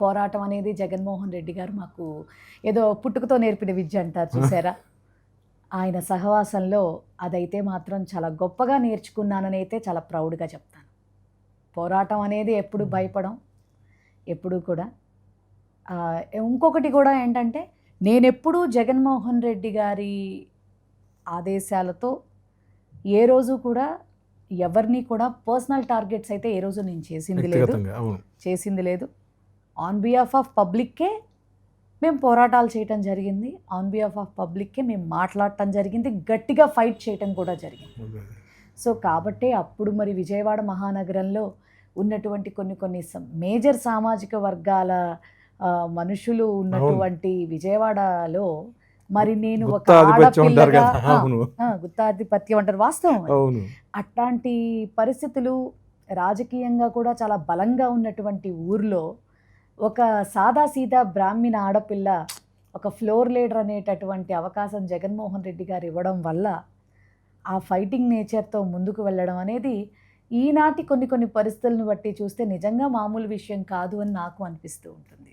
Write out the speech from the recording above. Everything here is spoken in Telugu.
పోరాటం అనేది జగన్మోహన్ రెడ్డి గారు మాకు ఏదో పుట్టుకతో నేర్పిన విద్య అంటారు చూసారా? ఆయన సహవాసంలో అదైతే మాత్రం చాలా గొప్పగా నేర్చుకున్నానని అయితే చాలా ప్రౌడ్గా చెప్తాను. పోరాటం అనేది ఎప్పుడు భయపడం ఎప్పుడు కూడా. ఇంకొకటి కూడా ఏంటంటే నేనెప్పుడూ జగన్మోహన్ రెడ్డి గారి ఆదేశాలతో ఏ రోజు కూడా ఎవరిని కూడా పర్సనల్ టార్గెట్స్ అయితే ఏ రోజు నేను చేసింది లేదు. చేసింది లేదు. ఆన్ బిహాఫ్ ఆఫ్ పబ్లిక్కే మేము పోరాటాలు చేయటం జరిగింది. ఆన్ బిహాఫ్ ఆఫ్ పబ్లిక్కే మేము మాట్లాడటం జరిగింది. గట్టిగా ఫైట్ చేయటం కూడా జరిగింది. సో కాబట్టి అప్పుడు మరి విజయవాడ మహానగరంలో ఉన్నటువంటి కొన్ని కొన్ని మేజర్ సామాజిక వర్గాల మనుషులు ఉన్నటువంటి విజయవాడలో మరి నేను ఒక గుత్తాధిపత్యం అంటారు ఆడపిల్లగా గుత్తాధిపత్యం వాస్తవం అట్లాంటి పరిస్థితులు రాజకీయంగా కూడా చాలా బలంగా ఉన్నటువంటి ఊర్లో ఒక సాదాసీదా బ్రాహ్మణ ఆడపిల్ల ఒక ఫ్లోర్ లీడర్ అనేటటువంటి అవకాశం జగన్మోహన్ రెడ్డి గారు ఇవ్వడం వల్ల ఆ ఫైటింగ్ నేచర్తో ముందుకు వెళ్ళడం అనేది ఈనాటి కొన్ని కొన్ని పరిస్థితులను బట్టి చూస్తే నిజంగా మామూలు విషయం కాదు అని నాకు అనిపిస్తూ ఉంటుంది.